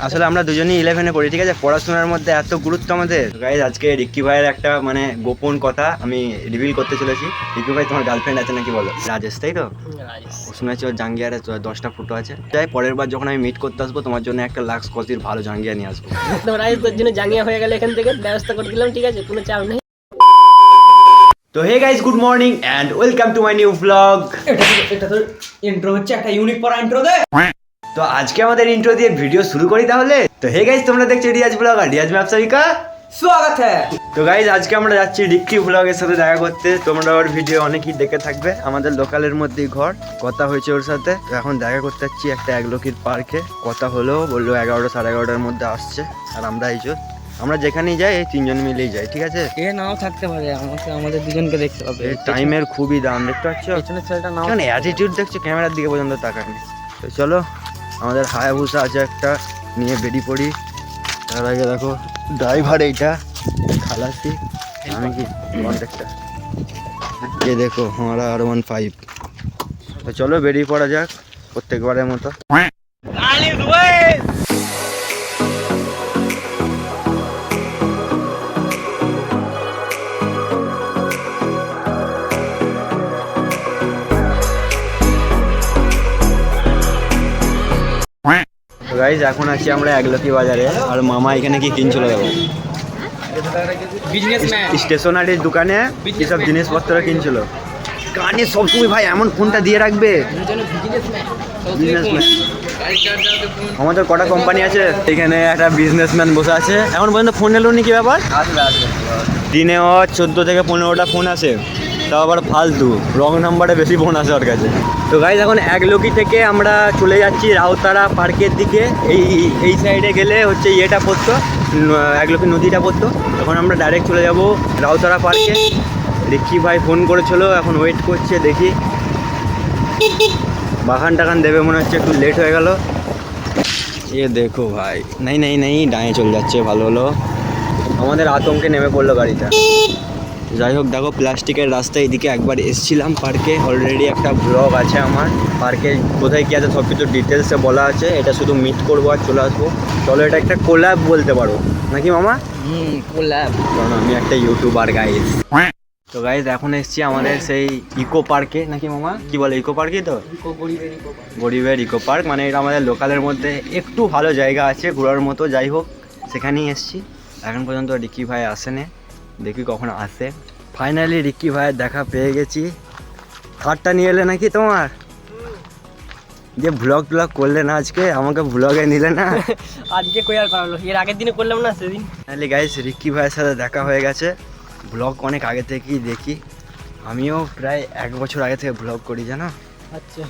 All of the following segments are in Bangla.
আসলে আমরা দুজনেই ইলেভেনে পড়ি ঠিক আছে? পড়াশোনার মধ্যে এত গুরুত্ব আমাদের। গাইজ আজকে রিক্কি ভাইয়ের একটা মানে গোপন কথা আমি রিভিল করতে চলেছি। রিক্কি ভাই তোমার গার্লফ্রেন্ড আছে নাকি বলো? রাজেশ তাই তো? শুনেছি ওর জাঙ্গিয়ারে দশটা ফুটো আছে। তাই পরের বার যখন আমি মিট করতে আসব তোমার জন্য একটা লাক্স কজির ভালো জাঙ্গিয়া নিয়ে আসব। তোমরা তোর জন্য জাঙ্গিয়া হয়ে গেলে এখান থেকে। ব্যবস্থা করে দিলাম ঠিক আছে? কোনো চাপ নেই। তো hey guys good morning and welcome to my new vlog এটা তো- এটা তো ইন্ট্রো হচ্ছে একটা ইউনিক পড়া ইন্ট্রো দে। তো আজকে আমাদের ইন্ট্রো দিয়ে ভিডিও শুরু করি তাহলে? তো হে গাইজ তোমরা দেখছ রিয়াজ ব্লগ আর রিয়াজ ব্যবসায়িকা স্বাগত হ্যাঁ তো গাইজ আজকে আমরা যাচ্ছি রিক্কি ব্লগের সাথে দেখা করতে। তোমরা ওর ভিডিও অনেকেই দেখে থাকবে আমাদের লোকালের মধ্যেই ঘর। কথা হয়েছে ওর সাথে। এখন দেখা করতে যাচ্ছি একটা একলোকির পার্কে কথা হলো বলল এগারোটা সাড়ে এগারোটার মধ্যে আসছে আর আমরা এই আমরা যেখানেই যাই এই তিনজন মিলেই যাই ঠিক আছে? এ নাও থাকতে পারে আমাকে আমাদের দুজনকে দেখতে হবে। টাইমের খুবই দাম দেখতে পাচ্ছ? পেছনের ছেলেটা নাও অ্যাটিটিউড দেখছ? ক্যামেরার দিকে পর্যন্ত তাকায়নি। তো চলো আমাদের হায়াবুসা আছে একটা, নিয়ে বেরিয়ে পড়ি। তার আগে দেখো ড্রাইভার এইটা, খালাসি। আমি কি কন্ট্রাক্টর এ দেখো আমার আর ওয়ান ফাইভ চলো বেরিয়ে পড়া যাক প্রত্যেকবারের মতো। গাইজ এখন আছি আমরা একলকি বাজারে আর মামা এখানে কি কিনছিল দেখো। স্টেশনারির দোকানে এসব জিনিসপত্র কিনছিল। কানে সবসময় ভাই এমন ফোনটা দিয়ে রাখবে। আমাদের কটা কোম্পানি আছে? এখানে একটা বিজনেসম্যান বসে আছে। এখন পর্যন্ত ফোন এলো নি কি ব্যাপার? দিনে চোদ্দ থেকে পনেরোটা ফোন আসে তাও আবার ফালতু। রং নাম্বারে বেশি ফোন আসে ওর কাছে। তো গাইজ এখন একলোকি থেকে আমরা চলে যাচ্ছি রাউতারা পার্কের দিকে। এই এই সাইডে গেলে হচ্ছে ইয়েটা পড়তো একলোকি নদীটা পড়তো। এখন আমরা ডাইরেক্ট চলে যাব রাউতারা পার্কে। রিক্কি ভাই ফোন করেছিল, এখন ওয়েট করছে, দেখি। বাগান টাগান দেবে, মনে হচ্ছে একটু লেট হয়ে গেল। এ দেখো ভাই, নাই নাই নাই ডাঁয়ে চলে যাচ্ছে, ভালো হলো। আমাদের আতঙ্কে নেমে পড়ল গাড়িটা। যাই হোক দেখো প্লাস্টিকের রাস্তা এদিকে একবার এসছিলাম পার্কে। অলরেডি একটা ব্লগ আছে আমার। পার্কে কোথায় কী আছে সব কিছু ডিটেলসে বলা আছে। এটা শুধু মিট করব আর চলে আসব। চলো এটা একটা কোল্যাব বলতে পারো। নাকি মামা? হুম কোল্যাব কারণ আমি একটা ইউটিউবার গাইজ তো গাইজ এখন এসছি আমাদের সেই ইকো পার্কে নাকি মামা? কি বলে ইকো পার্কই তো? গরিবের ইকো পার্ক মানে এটা আমাদের লোকালের মধ্যে একটু ভালো জায়গা আছে ঘোরার মতো। যাই হোক সেখানেই এসছি। এখন পর্যন্ত রিক্কি ভাই আসেনি। দেখি কখন আসে। ফাইনালি রিক্কি ভাইয়ের দেখা পেয়ে গেছি। কার্ডটা নিয়ে এলে নাকি তোমার? যে ব্লগ ব্লগ করলে না আজকে আমাকে ব্লগে নিলে না? আজকে কই আর করালো? এর আগের দিনে করলাম না সেদিন। ফাইনালি গাইস রিক্কি ভাইয়ের সাথে দেখা হয়ে গেছে। ব্লগ অনেক আগে থেকেই দেখি। আমিও প্রায় এক বছর আগে থেকে ব্লগ করি জানো? আচ্ছা।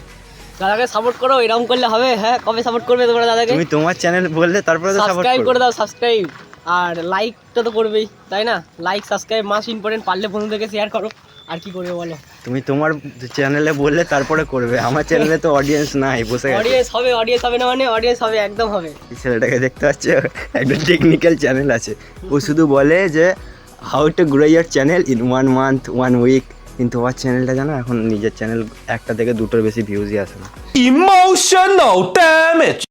দাদাকে সাপোর্ট করো এরকম করলে হবে। হ্যাঁ কবে সাপোর্ট করবে তোমরা দাদাকে? তুমি তোমার চ্যানেল বললে তারপরে তো সাপোর্ট সাবস্ক্রাইব করে দাও সাবস্ক্রাইব আর লাইকটা তো করবেই তাই না? লাইক সাবস্ক্রাইব মাস ইম্পর্টেন্ট পারলে বন্ধুদেরকে শেয়ার করো। আর কি করবে বলো? তুমি তোমার চ্যানেলে বললে তারপরে করবে। আমার চ্যানেলে তো অডিয়েন্স নাই বসে অডিয়েন্স হবে অডিয়েন্স হবে না মানে অডিয়েন্স হবে একদম হবে। ছেলেটাকে দেখতে পাচ্ছ? একটা টেকনিক্যাল চ্যানেল আছে। ও শুধু বলে যে how to grow your channel in one month one week কিন্তু আমার চ্যানেলটা জানো এখন নিজের চ্যানেল একটা থেকে দুটোর বেশি ভিউজই আসে না। Emotional damage.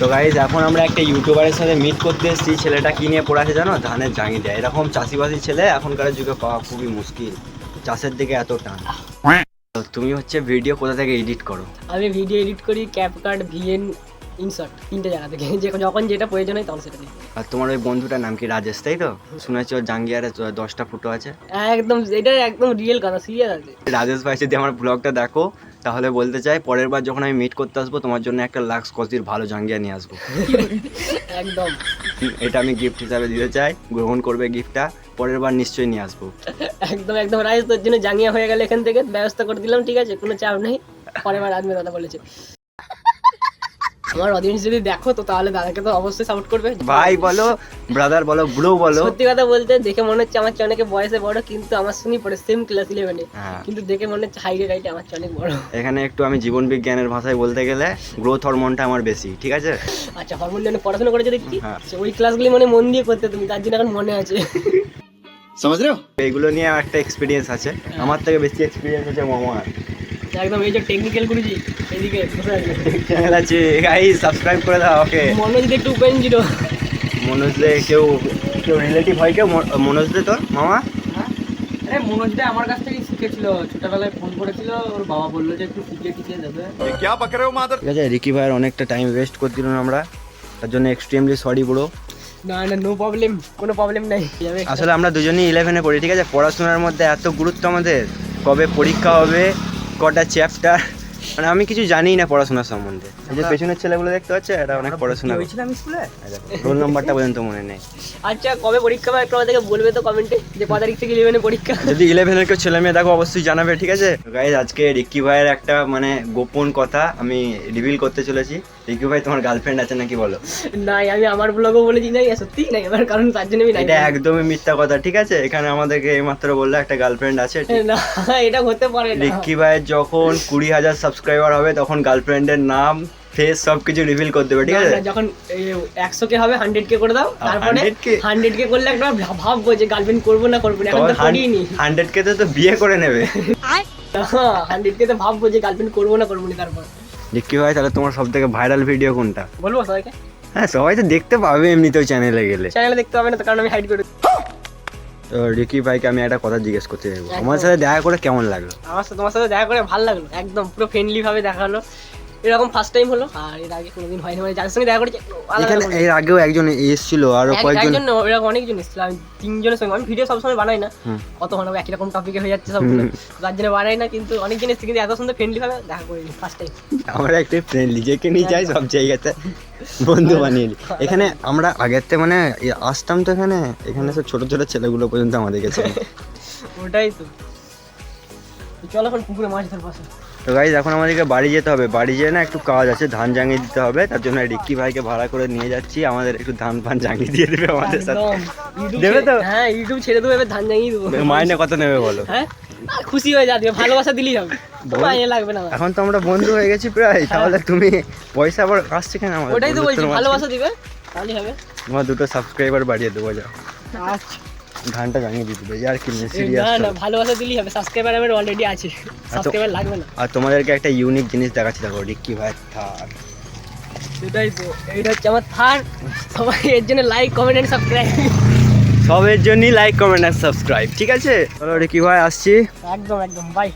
তো গাইজ এখন আমরা একটা ইউটিউবারের সাথে মিট করতে এসেছি। ছেলেটা কি নিয়ে পড়ে আছে জানো? ধানের জাঙি দেয় এরকম চাষিবাসি ছেলে এখনকার যুগে পাওয়া খুবই মুশকিল। চাষের দিকে এত টান। তুমি হচ্ছে ভিডিও কোথা থেকে এডিট করো? আমি ভিডিও এডিট করি ক্যাপকাট ভিএন ইনসার্ট তিনটে জায়গা থেকে। যে যখন যেটা প্রয়োজন হয় তখন সেটা দিই। আর তোমার ওই বন্ধুটার নাম কি রাজেশ তাই তো? শুনেছি ওর জাঙ্গিয়ারে দশটা ফুটো আছে? একদম এটা একদম রিয়েল কথা সিরিয়াস আছে। রাজেশ ভাই যদি আমার ব্লগটা দেখো তাহলে বলতে চাই পরের বার যখন আমি মিট করতে আসব তোমার জন্য একটা লাক্স কজির ভালো জাঙ্গিয়া নিয়ে আসব। একদম। এটা আমি গিফট হিসাবে দিতে চাই গ্রহণ করবে গিফটটা পরের বার নিশ্চয়ই নিয়ে আসব। একদম একদম রাইস তোর জন্য জাঙ্গিয়া হয়ে গেলে এখান থেকে ব্যবস্থা করে দিলাম ঠিক আছে কোনো চাপ নেই। পরের বার আসবে দাদা বলেছে। আমার অডিয়েন্স যদি দেখো তো তাহলে দাদাকে তো অবশ্যই সাপোর্ট করবে। ভাই বলো ব্রাদার বলো ব্রো বলো। সত্যি কথা বলতে দেখে মনে হচ্ছে আমার চেয়ে অনেকে বয়সে বড় কিন্তু আমার সঙ্গে পড়ে সেম ক্লাস ইলেভেনে হ্যাঁ। কিন্তু দেখে মনে হচ্ছে হাইটে রাইটে আমার চেয়ে অনেক বড়। এখানে একটু আমি জীবন বিজ্ঞানের ভাষায় বলতে গেলে গ্রোথ হরমোনটা আমার বেশি ঠিক আছে? আচ্ছা হরমোন জন্য পড়াশোনা করেছ দেখছি। হ্যাঁ। ওই ক্লাসগুলি মানে মন দিয়ে করতে তুমি তার জন্য এখন মনে আছে। সমাজ এগুলো নিয়ে একটা এক্সপিরিয়েন্স আছে। আমার থেকে বেশি এক্সপিরিয়েন্স আছে মামার একদম এই যে টেকনিক্যাল গুরুজি এদিকে চ্যানেল আছে। গাইস সাবস্ক্রাইব করে দাও ওকে মনোজ দিয়ে একটু উপেন জিরো। মনোজ দে কেউ কেউ রিলেটিভ হয় কেউ মনোজ দে তোর মামা? আরে মনোজ দা আমার কাছ থেকে শিখেছিল। ছোটবেলায় ফোন করেছিল ওর বাবা বলল যে একটু শিখে টিকে দেবে। ঠিক আছে রিকি ভাইয়ের অনেকটা টাইম ওয়েস্ট করে দিলাম আমরা। তার জন্য এক্সট্রিমলি সরি ব্রো না না নো প্রবলেম কোনো প্রবলেম নাই। আসলে আমরা দুজনেই ইলেভেনে পড়ি ঠিক আছে? পড়াশোনার মধ্যে এত গুরুত্ব আমাদের। কবে পরীক্ষা হবে কটা চ্যাপ্টার মানে আমি কিছু জানি না পড়াশোনা সম্বন্ধে। এই যে পেছনের ছেলেগুলো দেখতে পাচ্ছে এরা অনেক পড়াশোনা। হয়েছিলাম স্কুলে? রোল নাম্বারটা পর্যন্ত মনে নেই। আচ্ছা কবে পরীক্ষা হবে? একটু আমাদেরকে বলবে তো কমেন্টে যে ক তারিখ থেকে ইলেভেনে পরীক্ষা যদি ইলেভেনের কেউ ছেলে মেয়ে দেখো অবশ্যই জানাবে ঠিক আছে? গাইজ আজকে রিক্কি ভাইয়ের একটা মানে গোপন কথা আমি রিভিল করতে চলেছি। রিক্কি ভাই তোমার গার্লফ্রেন্ড আছে নাকি বলো? নাই আমি আমার ব্লগও বলেছি নাই সত্যি? নাই আমার কারণ তার জন্য আমি নাই। এটা একদমই মিথ্যা কথা ঠিক আছে? এখানে আমাদেরকে এইমাত্র বলল একটা গার্লফ্রেন্ড আছে ঠিক? না এটা হতে পারে না। রিক্কি ভাইয়ের যখন কুড়ি হাজার সাবস্ক্রাইবার হবে তখন গার্লফ্রেন্ডের নাম ফেস সব কিছু রিভিল করে দেবে ঠিক আছে? যখন একশো কে হবে হান্ড্রেড কে করে দাও তারপরে 100K? হান্ড্রেড কে করলে ভাব- ভাববো যে গার্লফ্রেন্ড করব না করব না এখন তো করিনি। হান্ড্রেড কে তো বিয়ে করে নেবে। হান্ড্রেড কে তো ভাববো যে গার্লফ্রেন্ড করব না করব না তারপর। রিক্কি ভাই তাহলে তোমার সব থেকে ভাইরাল ভিডিও কোনটা? বলব সবাইকে? হ্যাঁ সবাই তো দেখতে পাবে এমনিতেও চ্যানেলে গেলে। চ্যানেলে দেখতে হবে না তো কারণ আমি হাইড করে। তো রিকি ভাইকে আমি একটা কথা জিজ্ঞেস করতে চাইব। আমার সাথে দেখা করে কেমন লাগল? আমার সাথে তোমার সাথে দেখা করে ভালো লাগল, একদম পুরো ফ্রেন্ডলি ভাবে দেখা হলো এরকম ফার্স্ট টাইম হলো। আর এর আগে কোনোদিন হয়নি মানে যার সঙ্গে দেখা করেছি এখানে এর আগেও একজন এসেছিল আরও কয়েকজন। এরকম অনেকজন এসেছিল। আমি তিনজনের সঙ্গে আমি ভিডিও সবসময় বানাই না। কত বানাবো একই রকম টপিকে হয়ে যাচ্ছে সবগুলো। তার জন্য বানাই না কিন্তু অনেকজন এসেছে কিন্তু এত সুন্দর ফ্রেন্ডলি ভাবে দেখা করিনি ফার্স্ট টাইম আমরা একটু ফ্রেন্ডলি যেকে নিয়ে যাই সব জায়গাতে। বন্ধু বানিয়ে নিই। এখানে আমরা আগের থেকে মানে আসতাম তো এখানে এখানে সব ছোট ছোট ছেলেগুলো পর্যন্ত আমাদের চেনে ওটাই তো। চলো এখন পুকুরে মাছ ধর পাশে তো গাইজ এখন আমাদেরকে বাড়ি যেতে হবে। বাড়ি যেয়ে না একটু কাজ আছে ধান জাঙিয়ে দিতে হবে। তার জন্য রিক্কি ভাইকে ভাড়া করে নিয়ে যাচ্ছি। আমাদের একটু ধান ফান জাঙিয়ে দিয়ে দেবে আমাদের সাথে। দেবে তো? হ্যাঁ ইউটিউব ছেড়ে দেবো এবার ধান জাঙিয়ে দেবো। মাইনে কত নেবে বলো? হ্যাঁ? খুশি হয়ে যাবে ভালোবাসা দিলেই হবে। লাগবে না। এখন তো আমরা বন্ধু হয়ে গেছি প্রায়। তাহলে তুমি পয়সা আবার আসছে কেন আমাদের ওটাই তো বলছি ভালোবাসা দিবে তাহলে হবে। তোমার দুটো সাবস্ক্রাইবার বাড়িয়ে দেবো যাও। আচ্ছা। ধানটা জাঙিয়ে দিয়ে দেবে আর কি না সিরিয়াস না ভালোবাসা দিলেই হবে সাবস্ক্রাইবার আমার অলরেডি আছে সাবস্ক্রাইবার লাগবে না। আর তোমাদেরকে একটা ইউনিক জিনিস দেখাচ্ছি দেখো রিক্কি ভাই থার সেটাই তো এইটা হচ্ছে আমার থার সবাই এর জন্য লাইক কমেন্ট এন্ড সাবস্ক্রাইব সবের জন্যই লাইক কমেন্ট আর সাবস্ক্রাইব ঠিক আছে? চলো রিকি ভাই আসছি। একদম একদম বাই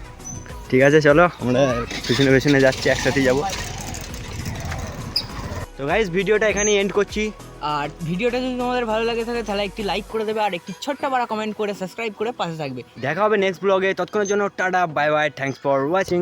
ঠিক আছে চলো আমরা পেছনে পেছনে যাচ্ছি একসাথে যাব। তো গাইজ ভিডিওটা এখানেই এন্ড করছি। আর ভিডিওটা যদি তোমাদের ভালো লাগে থাকে, তাহলে একটি লাইক করে দেবে আর একটি ছোট্ট বড় কমেন্ট করে সাবস্ক্রাইব করে পাশে থাকবে। দেখা হবে নেক্সট ব্লগে তৎক্ষণের জন্য tata bye bye thanks for watching